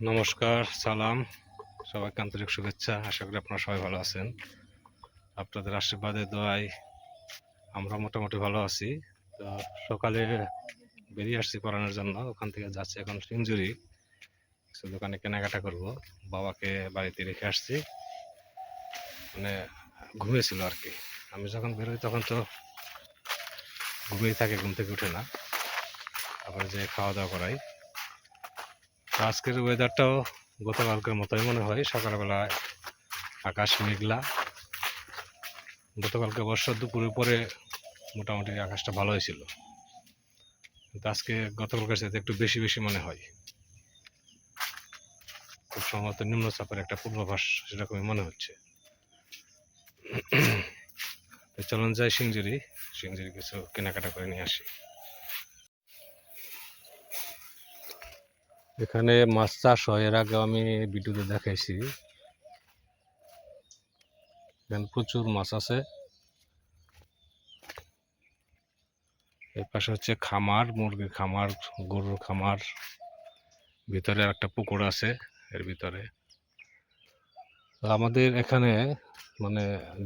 নমস্কার, সালাম। সবাইকে আন্তরিক শুভেচ্ছা। আশা করি আপনারা সবাই ভালো আছেন। আপনাদের আশীর্বাদে, দোয়ায় আমরা মোটামুটি ভালো আছি। তো সকালে বেরিয়ে আসছি পড়ানোর জন্য। ওখান থেকে যাচ্ছি এখন সিঞ্জুরি। দোকানে কেনাকাটা করব। বাবাকে বাড়িতে রেখে আসছি। মানে ঘুমিয়েছিল আর কি। আমি যখন বেরোই তখন তো ঘুমিয়ে থাকে, ঘুম থেকে উঠে না। আবার যে খাওয়া দাওয়া করাই। তো আজকের ওয়েদারটাও গতকালকের মতোই মনে হয়। সকালবেলায় আকাশ মেঘলা। গতকালকে বর্ষার দুপুরের পরে মোটামুটি আকাশটা ভালো হয়েছিল। কিন্তু আজকে গতকালকের সাথে একটু বেশি বেশি মনে হয়। খুব সম্ভবত নিম্নচাপের একটা পূর্বাভাস, সেরকমই মনে হচ্ছে। তো চলুন যাই সিংজুরি সিংজুরি কিছু কেনাকাটা করে নিয়ে আসি। এখানে মাছ চাষ হয়, এর আগে আমি ভিডিওতে দেখাইছি। এখানে প্রচুর মাছ আছে। এর পাশে হচ্ছে খামার, মুরগির খামার, গরুর খামার। ভিতরে একটা পুকুর আছে, এর ভিতরে। আমাদের এখানে মানে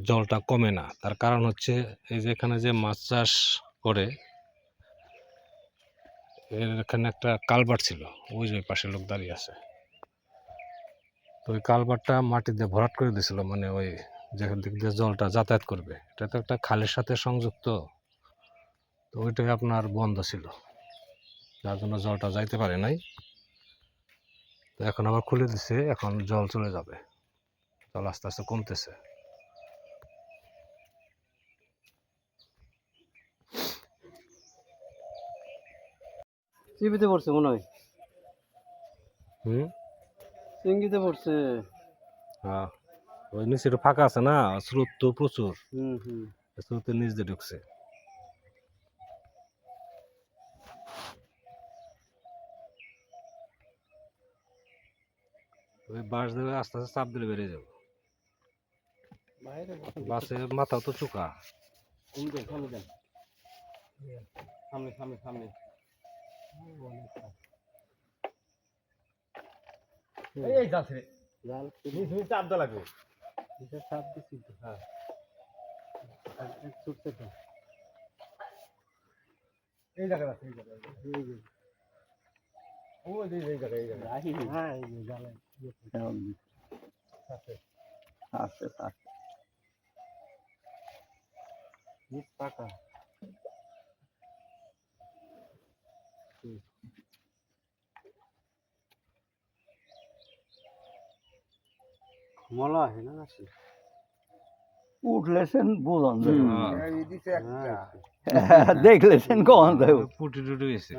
জলটা কমে না। তার কারণ হচ্ছে এই যে এখানে যে মাছ চাষ করে, এর এখানে একটা কালভার্ট ছিল, ওই যে পাশে লোক দাঁড়িয়ে আছে। তো ওই কালভার্টটা মাটি দিয়ে ভরাট করে দিয়েছিল মানে ওই যেখান দিক দিয়ে জলটা যাতায়াত করবে। এটা তো একটা খালের সাথে সংযুক্ত, তো ওইটাই আপনার বন্ধ ছিল। যার জন্য জলটা যাইতে পারে নাই। তো এখন আবার খুলে দিছে, এখন জল চলে যাবে। জল আস্তে আস্তে কমতেছে। চিবিতে পড়ছে মনে হয়। হুম? চিংড়িতে পড়ছে। হ্যাঁ ওই নিচে একটু ফাঁকা আছে না? স্রোত তো প্রচুর। হুম হুম। স্রোতের নিচ দিয়ে ঢুকছে। ওই বাস দেবে আস্তে আস্তে চাপ দিলে বেরিয়ে যাব। বাসের মাথা তো চুকা। সামনে সামনে সামনে সামনে সামনে। এই যাচ্ছে। জাল তুমি চাপ দা লাগবে। এটা চাপ দিছি তো। হ্যাঁ। তো। এই আছে এই জায়গায়। এই যে। ও এই এই এই জায়গায় হ্যাঁ এই যে জালে আছে আছে আছে নিচ পাকা মলা আছে না আছে উঠলেছেন বুঝন হ্যাঁ। এই দিছে একটা। দেখলেছেন কখন দেব পুটি টুটি গেছে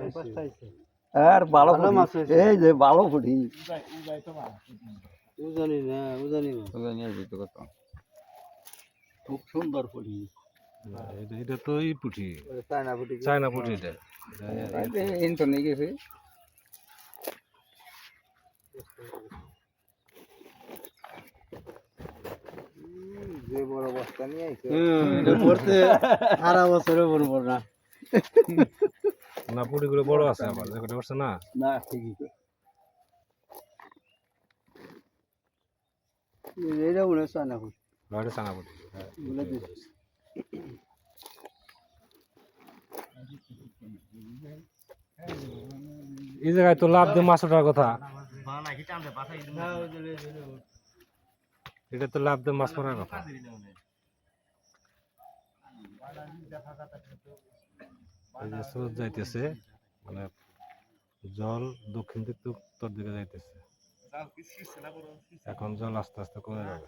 আর ভালো। মাছ এই যে ভালো ফুটি তো মাছ উজানি না উজানি না খুব সুন্দর ফুটি এটা এটা তো এই পুটি। চায়না ফুটি চায়না পুটি এটা ইন্টো নিয়ে গেছে যে বড় বস্তা নিয়ে আইছে। এটা পড়তে সারা বছরে পড়ব না। না পুটিগুলো বড় আছে আবার দেখতে পারছে না? না ঠিকই এইটা মনে হয় চায়না ফুটি এটা চায়না পুটি দিছি। এই জায়গায় তো লাভ দিয়ে মাছ ওঠার কথা। এটা তো লাভ দিয়ে মাছ মারার কথা। স্রোত যাইতেছে মানে জল দক্ষিণ দিক উত্তর দিকে যাইতেছে। এখন জল আস্তে আস্তে কমে যাবে।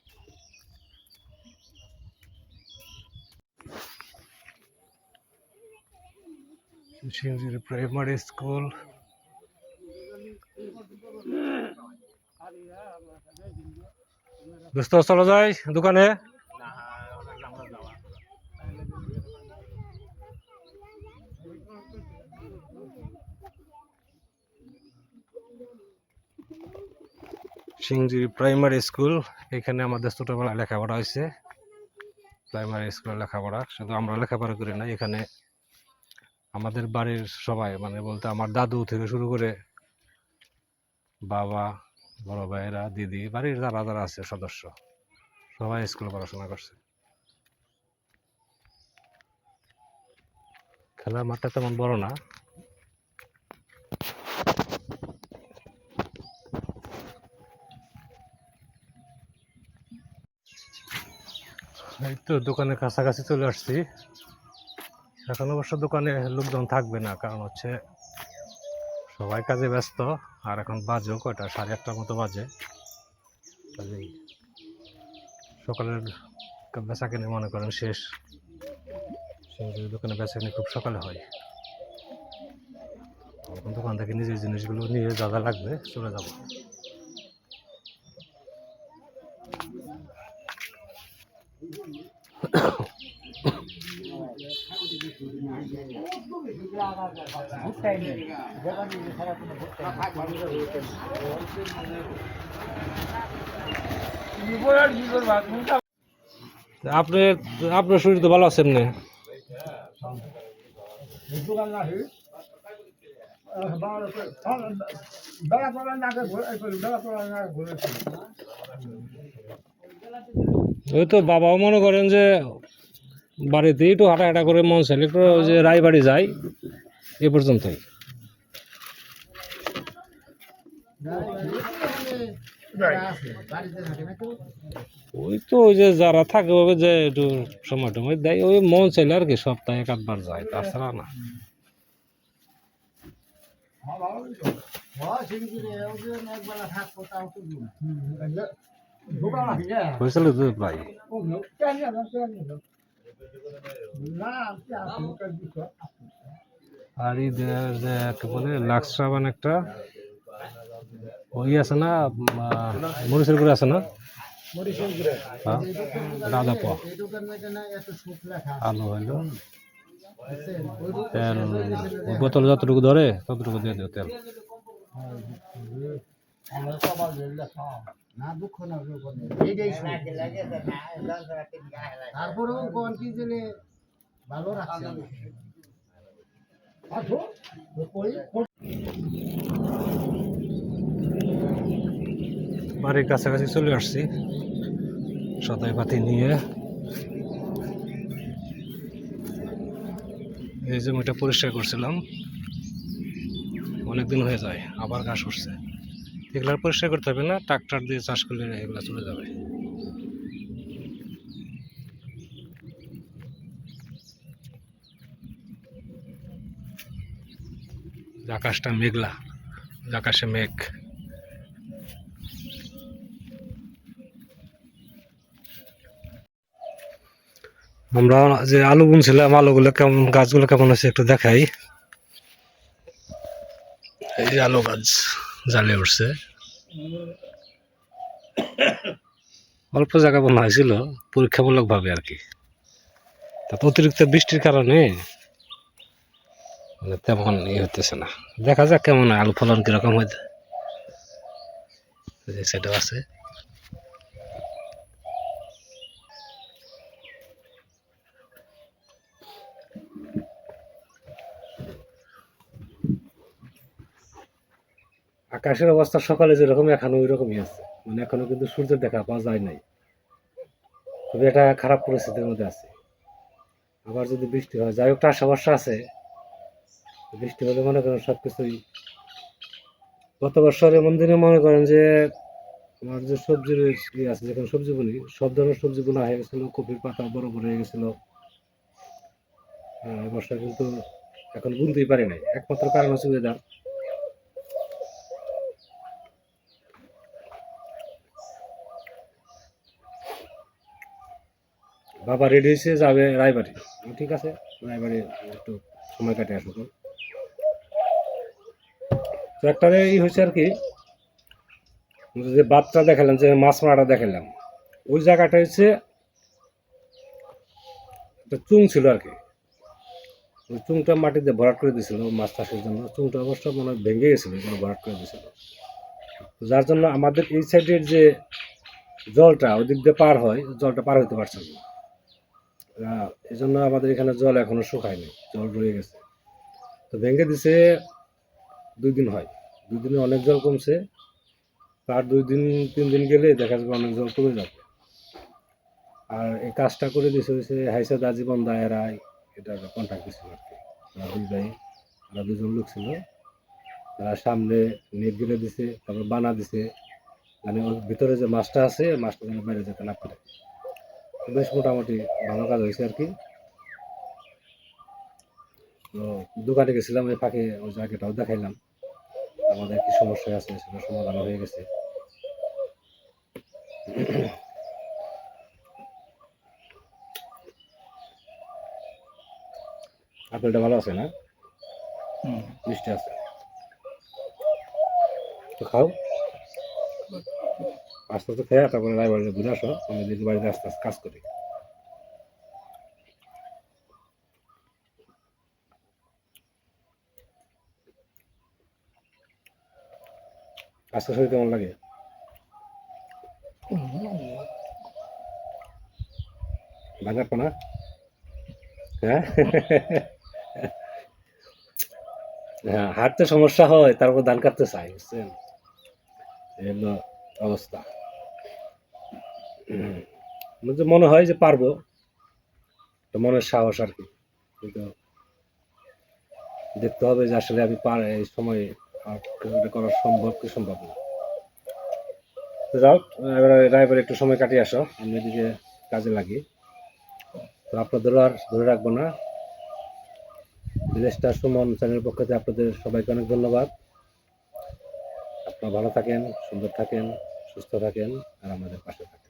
সিংজির প্রাইমারি স্কুল। দোস্ত, চলো যাই দোকানে। সিংজির প্রাইমারি স্কুল, এখানে আমাদের ছোটবেলায় লেখাপড়া হয়েছে। প্রাইমারি স্কুলে লেখাপড়া, শুধু আমরা লেখাপড়া করি না, এখানে আমাদের বাড়ির সবাই মানে বলতে আমার দাদু থেকে শুরু করে বাবা, বড় ভাইয়েরা, দিদি, বাড়ির যারা যারা আছে, সদস্য, সবাই স্কুলে পড়াশোনা করছে। খেলার মাঠটা তেমন বড় না। এই তো দোকানের কাছাকাছি চলে আসছি। এখন অবশ্য দোকানে লোকজন থাকবে না, কারণ হচ্ছে সবাই কাজে ব্যস্ত, আর এখন বাজেও কয়টা? সাড়ে আটটার মতো বাজে। কাজেই সকালের বেচা কিনে মনে করেন শেষ। সেই দোকানে বেচা খুব সকালে হয়। দোকান থেকে নিজের জিনিসগুলো নিয়ে যা যা লাগবে চলে যাব। আপনি, আপনার শরীর তো ভালো আছেন না ওই তো বাবাও মনে করেন যে বাড়িতে একটু হাঁটা হাঁটা করে মন চাইলে একটু যে রায়বাড়ি যায় এ পর্যন্তই। ওই তো ওই যে যারা থাকে ওই যে একটু সময় টময় দেয়, ওই মন চাইলে আর কি সপ্তাহে এক আধবার যায়, তাছাড়া না। প্রায়। না কেন না না দোকান দিছো আর কি বলে লাক্স সাবান একটা। ওই আছে না মরিচের করে আছে না? দাদা পা আলু হইল। তেল, বোতল যতটুকু ধরে, ততটুকু দিয়ে দিও তেল। তারপরেও কোন কি জেনে ভালো রাখছে? বাড়ির কাছাকাছি চলে আসছি। সদাই পাতি নিয়ে। এই জমিটা পরিষ্কার করছিলাম। অনেক দিন হয়ে যায়, আবার ঘাস উঠছে। এগুলো পরিষ্কার করতে হবে না, ট্রাক্টর দিয়ে চাষ করলে এগুলো চলে যাবে। আকাশটা মেঘলা আকাশে মেঘ। আমরা যে আলু বুনছিলাম, আলুগুলো কেমন, গাছগুলো কেমন আছে একটু দেখাই। এই আলু গাছ জালে উঠছে। অল্প জায়গা বোনা হয়েছিল পরীক্ষামূলক ভাবে আর কি। অতিরিক্ত বৃষ্টির কারণে মানে তেমন ইয়ে হতেছে না। দেখা যাক কেমন আলু ফলন কীরকম হইতে সেটাও আছে। আকাশের অবস্থা সকালে যেরকম, এখনও ওই রকমই আছে। মানে এখনও কিন্তু সূর্যের দেখা পাওয়া যায় নাই। তবে এটা খারাপ পরিস্থিতির মধ্যে আছে। আবার যদি বৃষ্টি হয়, যাই হোক একটা সমস্যা আছে। বৃষ্টি হলে মনে করেন সব কিছুই গত বছরে মন্দিরে মনে করেন যে, আমার যে সবজির ইয়ে আছে যেখানে সবজি বুনি, সব ধরনের সবজি বোনা হয়ে গেছিল, কপির পাতা বড় বড় হয়ে গেছিল। এবছর কিন্তু এখন বুনতেই পারি নাই। একমাত্র কারণ হচ্ছে ওয়েদার বাবা রেডি হয়েছে, যাবে রায়বাড়ি। ঠিক আছে, রায়বাড়ি একটু সময় কাটে আসব তো একটা ই হয়েছে আর কি, যে বাতটা দেখালাম, যে মাছ মারাটা দেখালাম, ওই জায়গাটা হচ্ছে একটা চুং ছিল আর কি। ওই চুংটা মাটিতে ভরাট করে দিয়েছিল মাছ চাষের জন্য। চুংটা অবশ্য মনে হয় ভেঙে গেছিল, এগুলো ভরাট করে দিয়েছিল। যার জন্য আমাদের এই সাইডের যে জলটা ওদিক দিয়ে পার হয়, জলটা পার হতে পারছে না। এই জন্য আমাদের এখানে জল এখনও শুকায়নি, জল রয়ে গেছে। তো ভেঙে দিছে দুই দিন হয়। দুই দিনে অনেক জল কমছে। তার দুই দিন, তিন দিন গেলে দেখা যাবে অনেক জল কমে যাবে। আর এই কাজটা করে দিছে হয়েছে হাইসাদ আজীবন দায়েরায় এটা কন্ট্যাক্ট দিছিল আর কি। ওরা দুই ভাই ওরা দুজন লোক ছিল। তারা সামনে নেট গিলে দিছে, তারপর বানা দিছে। মানে ওর ভিতরে যে মাছটা আছে, মাছটা যেন বাইরে যেতে না পারে। বেশ মোটামুটি ভালো কাজ হয়েছে আর কি। তো দোকানে গেছিলাম ওই ফাঁকে ওই জায়গাটাও দেখাইলাম। আমাদের কি সমস্যা আছে সেটা সমাধান হয়ে গেছে। আপেলটা ভালো আছে না? মিষ্টি আছে। তো খাও। আস্তে আস্তে খেয়ে তারপরে রায়বাড়িতে ঘুরে আসো। আমি দিদি বাড়িতে আস্তে আস্তে কাজ করি। আজকে শরীর কেমন লাগে? ভাঙার না? হ্যাঁ? হ্যাঁ হাঁটতে সমস্যা হয় তারপর দান কাটতে চাই, বুঝছেন? অবস্থা। মনে হয় যে পারব। তো মনের সাহস আর কি। কিন্তু দেখতে হবে যে আসলে আমি পার এই সময় আর এটা করা সম্ভব কি সম্ভব না? যাও, এবার এবার একটু সময় কাটিয়ে আসো, আমি এদিকে কাজে লাগি। তো আপনাদেরও আর ধরে রাখব না। বিদেশটা সুমন চ্যানেলের পক্ষ থেকে আপনাদের সবাইকে অনেক ধন্যবাদ। আপনারা ভালো থাকেন, সুন্দর থাকেন, সুস্থ থাকেন, আর আমাদের পাশে থাকেন।